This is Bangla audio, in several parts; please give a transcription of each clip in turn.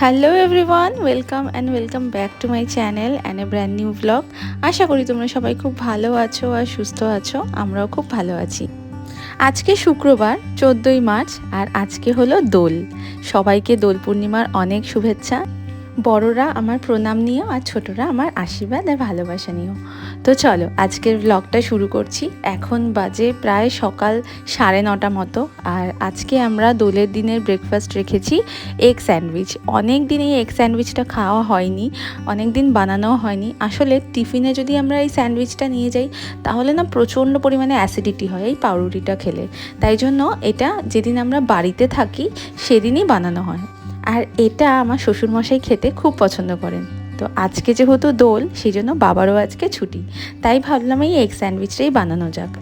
Hello everyone welcome and welcome back to my channel and a brand new blog আশা করি তোমরা সবাই খুব ভালো আছো আর সুস্থ আছো, আমরাও খুব ভালো আছি। আজকে শুক্রবার, চোদ্দোই মার্চ, আর আজকে হলো দোল। সবাইকে দোল পূর্ণিমার অনেক শুভেচ্ছা। বড়রা আমার প্রণাম নিও আর ছোটরা আমার আশীর্বাদ আর ভালোবাসা নিও। তো চলো, আজকের ব্লগটা শুরু করছি। এখন বাজে প্রায় সকাল সাড়ে নটা মতো আর আজকে আমরা দোলের দিনের ব্রেকফাস্ট রেখেছি এগ স্যান্ডউইচ অনেক দিন এই এগ স্যান্ডউইচটা খাওয়া হয়নি অনেক দিন বানানোও হয়নি। আসলে টিফিনে যদি আমরা এই স্যান্ডউইচটা নিয়ে যাই, তাহলে না প্রচণ্ড পরিমাণে অ্যাসিডিটি হয় এই পাউরুটিটা খেলে। তাই জন্য এটা যেদিন আমরা বাড়িতে থাকি, সেদিনই বানানো হয়। আর এটা আমার শ্বশুরমশাই খেতে খুব পছন্দ করেন। তো আজকে যেহেতু দোল সেই জন্য বাবারও আজকে ছুটি। তাই ভাবলাম এই এগ স্যান্ডউইচটাই বানানো যাক।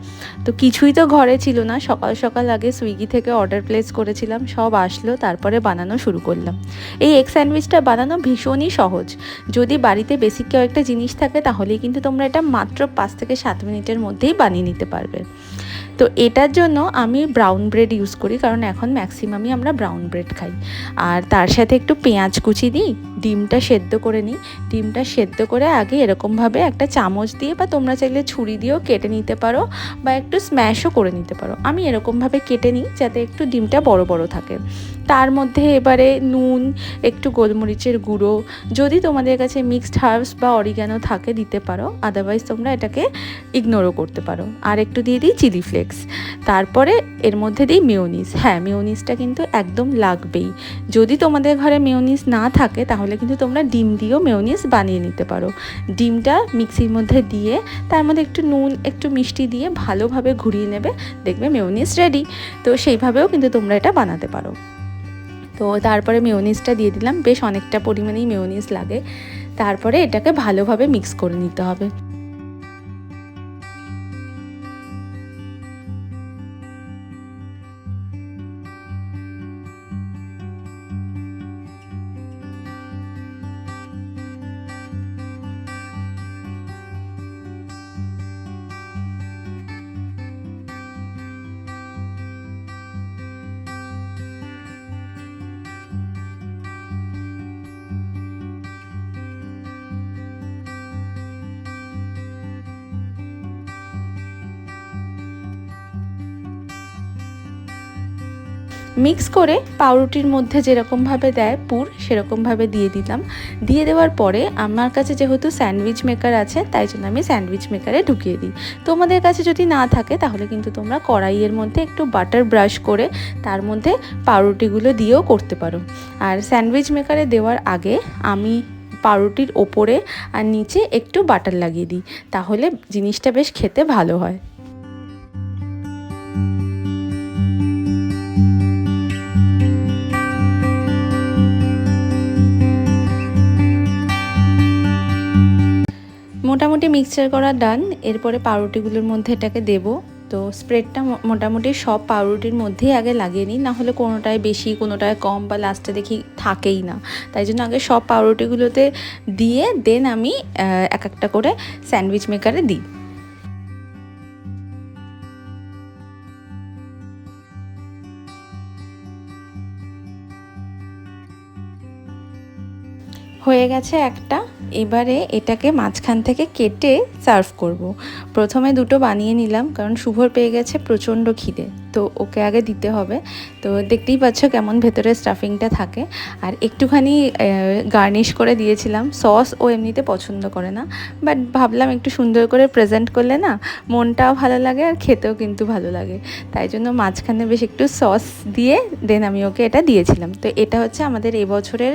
তো কিছুই তো ঘরে ছিল না, সকাল সকাল আগে সুইগি থেকে অর্ডার প্লেস করেছিলাম, সব আসলো, তারপরে বানানো শুরু করলাম। এই এগ স্যান্ডউইচটা বানানো ভীষণই সহজ। যদি বাড়িতে বেসিক কেউ একটা জিনিস থাকে, তাহলেই কিন্তু তোমরা এটা মাত্র পাঁচ থেকে সাত মিনিটের মধ্যেই বানিয়ে নিতে পারবে। তো এটার জন্য আমি ব্রাউন ব্রেড ইউজ করি, কারণ এখন ম্যাক্সিমামই আমরা ব্রাউন ব্রেড খাই। আর তার সাথে একটু পেঁয়াজ কুচি দিই ডিমটা সেদ্ধ করে নিই। ডিমটা সেদ্ধ করে আগে এরকমভাবে একটা চামচ দিয়ে বা তোমরা চাইলে ছুরি দিয়েও কেটে নিতে পারো বা একটু স্ম্যাশও করে নিতে পারো। আমি এরকমভাবে কেটে নিই যাতে একটু ডিমটা বড় বড় থাকে। তার মধ্যে এবারে নুন, একটু গোলমরিচের গুঁড়ো, যদি তোমাদের কাছে মিক্সড হার্বস বা অরিগ্যানো থাকে দিতে পারো আদারওয়াইজ তোমরা এটাকে ইগনোরও করতে পারো। আর একটু দিয়ে দিই চিলি ফ্লেক্স তারপরে এর মধ্যে দিই মেয়োনিজ হ্যাঁ মেয়োনিজটা কিন্তু একদম লাগবেই। যদি তোমাদের ঘরে মেয়োনিজ না থাকে তাহলে কিন্তু তোমরা ডিম দিয়েও মেয়োনিজ বানিয়ে নিতে পারো। ডিমটা মিক্সির মধ্যে দিয়ে তার মধ্যে একটু নুন, একটু মিষ্টি দিয়ে ভালোভাবে ঘুরিয়ে নেবে, দেখবে মেয়োনিজ রেডি তো সেইভাবেও কিন্তু তোমরা এটা বানাতে পারো। তো তারপরে মেয়োনিজটা দিয়ে দিলাম। বেশ অনেকটা পরিমাণেই মেয়োনিজ লাগে। তারপরে এটাকে ভালোভাবে মিক্স করে নিতে হবে। মিক্স করে পাউরুটির মধ্যে যেরকমভাবে দেয় পুর, সেরকমভাবে দিয়ে দিলাম। দিয়ে দেওয়ার পরে আমার কাছে যেহেতু স্যান্ডউইচ মেকার আছে, তাই জন্য আমি স্যান্ডউইচ মেকারে ঢুকিয়ে দিই। তোমাদের কাছে যদি না থাকে, তাহলে কিন্তু তোমরা কড়াইয়ের মধ্যে একটু বাটার ব্রাশ করে তার মধ্যে পাউরুটিগুলো দিয়েও করতে পারো। আর স্যান্ডউইচ মেকারে দেওয়ার আগে আমি পাউরুটির ওপরে আর নিচে একটু বাটার লাগিয়ে দিই, তাহলে জিনিসটা বেশ খেতে ভালো হয়। মিক্সচার করা ডান এরপরে পাউরুটিগুলোর মধ্যে এটাকে দেবো। তো স্প্রেডটা মোটামুটি সব পাউরুটির মধ্যেই আগে লাগিয়ে নিই, নাহলে কোনোটায় বেশি, কোনোটায় কম বা লাস্টে দেখি থাকেই না। তাই জন্য আগে সব পাউরুটিগুলোতে দিয়ে দেন আমি এক একটা করে স্যান্ডউইচ মেকারে দিই। হয়ে গেছে একটা এবারে এটাকে মাঝখান থেকে কেটে সার্ভ করব। প্রথমে দুটো বানিয়ে নিলাম, কারণ শুভর পেয়ে গেছে প্রচণ্ড খিদে তো ওকে আগে দিতে হবে। তো দেখতেই পাচ্ছ কেমন ভেতরে স্টাফিংটা থাকে। আর একটুখানি গার্নিশ করে দিয়েছিলাম। সস ও এমনিতে পছন্দ করে না। বাট ভাবলাম একটু সুন্দর করে প্রেজেন্ট করলে না, মনটাও ভালো লাগে আর খেতেও কিন্তু ভালো লাগে। তাই জন্য মাঝখানে বেশ একটু সস দিয়ে দেন আমি ওকে এটা দিয়েছিলাম। তো এটা হচ্ছে আমাদের এবছরের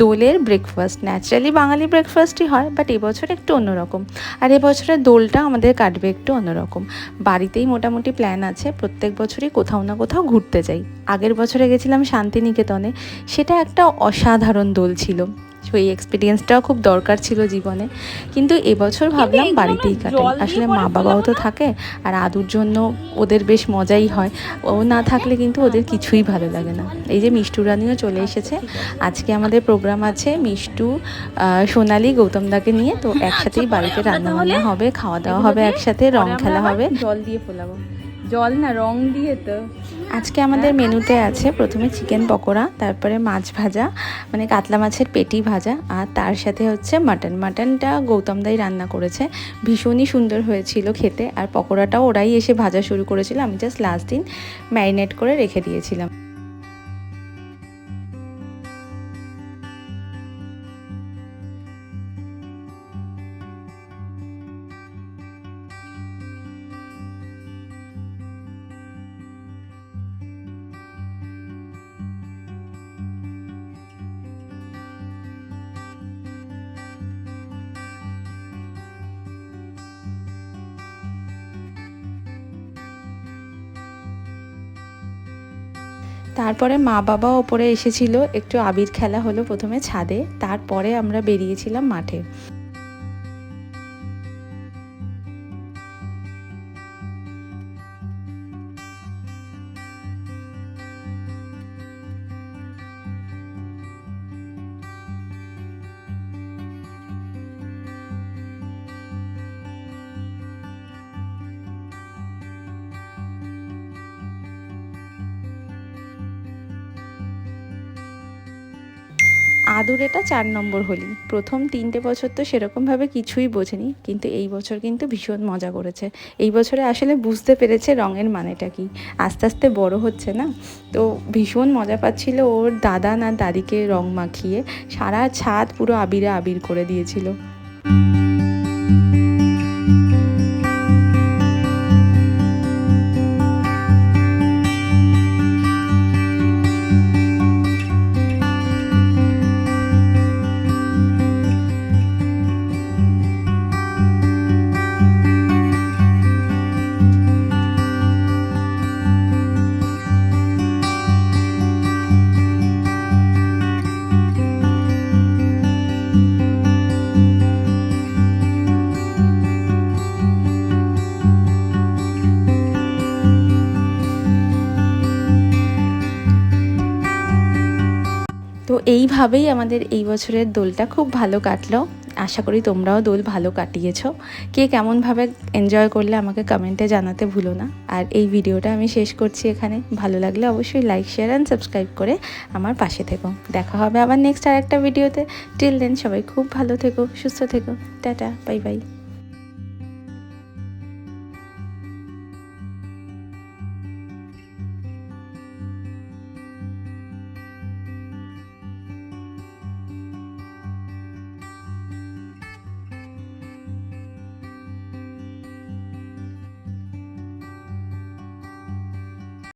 দোলের ব্রেকফাস্ট ন্যাচারালি বাঙালি ব্রেকফাস্টই হয় বাট এবছর একটু অন্যরকম। আর এবছরের দোলটা আমাদের কাটবে একটু অন্যরকম। বাড়িতেই মোটামুটি প্ল্যান আছে। প্রত্যেক বছর বছরই কোথাও না কোথাও ঘুরতে যাই। আগের বছরে গেছিলাম শান্তিনিকেতনে। সেটা একটা অসাধারণ দোল ছিল। সেই এক্সপিরিয়েন্সটাও খুব দরকার ছিল জীবনে। কিন্তু এবছর ভাবলাম বাড়িতেই না কাটাই আসলে মা বাবাও তো থাকে আর আদুর জন্য ওদের বেশ মজাই হয়। ও না থাকলে কিন্তু ওদের কিছুই ভালো লাগে না। এই যে মিষ্টু রানিও চলে এসেছে। আজকে আমাদের প্রোগ্রাম আছে মিষ্টু সোনালি গৌতমদাকে নিয়ে। তো একসাথেই বাড়িতে রান্না হবে খাওয়া দাওয়া হবে একসাথে রং খেলা হবে। জল দিয়ে ফোলাবো জল না রং দিয়ে তো। আজকে আমাদের মেনুতে আছে প্রথমে চিকেন পকোড়া, তারপরে মাছ ভাজা মানে কাতলা মাছের পেটি ভাজা, আর তার সাথে হচ্ছে মাটন। মাটনটা গৌতম দাই রান্না করেছে। ভীষণই সুন্দর হয়েছিল খেতে, আর পকোড়াটাও ওরাই এসে ভাজা শুরু করেছিল। আমি জাস্ট লাস্ট দিন ম্যারিনেট করে রেখে দিয়েছিলাম। তারপরে মা বাবা ওপরে এসেছিল, একটু আবির খেলা হলো প্রথমে ছাদে, তারপরে আমরা বেরিয়েছিলাম মাঠে। আদুর এটা চার নম্বর হোলি। প্রথম তিনটে বছর তো সেরকমভাবে কিছুই বোঝেনি, কিন্তু এই বছর কিন্তু ভীষণ মজা করেছে। এই বছরে আসলে বুঝতে পেরেছে রঙের মানেটা কি। আস্তে আস্তে বড় হচ্ছে না? তো ভীষণ মজা পাচ্ছিল ওর দাদা না দাদিকে রং মাখিয়ে, সারা ছাদ পুরো আবিরে আবির করে দিয়েছিল। এইভাবেই আমাদের এই বছরের দোলটা খুব ভালো কাটলো। আশা করি তোমরাও দোল ভালো কাটিয়েছ। কে কেমনভাবে এনজয় করলে আমাকে কমেন্টে জানাতে ভুলো না। আর এই ভিডিওটা আমি শেষ করছি এখানে। ভালো লাগলে অবশ্যই লাইক শেয়ার অ্যান্ড সাবস্ক্রাইব করে আমার পাশে থেকো। দেখা হবে আবার নেক্সট আর একটা ভিডিওতে। টিল দেন সবাই খুব ভালো থেকো, সুস্থ থেকো। Tata bye bye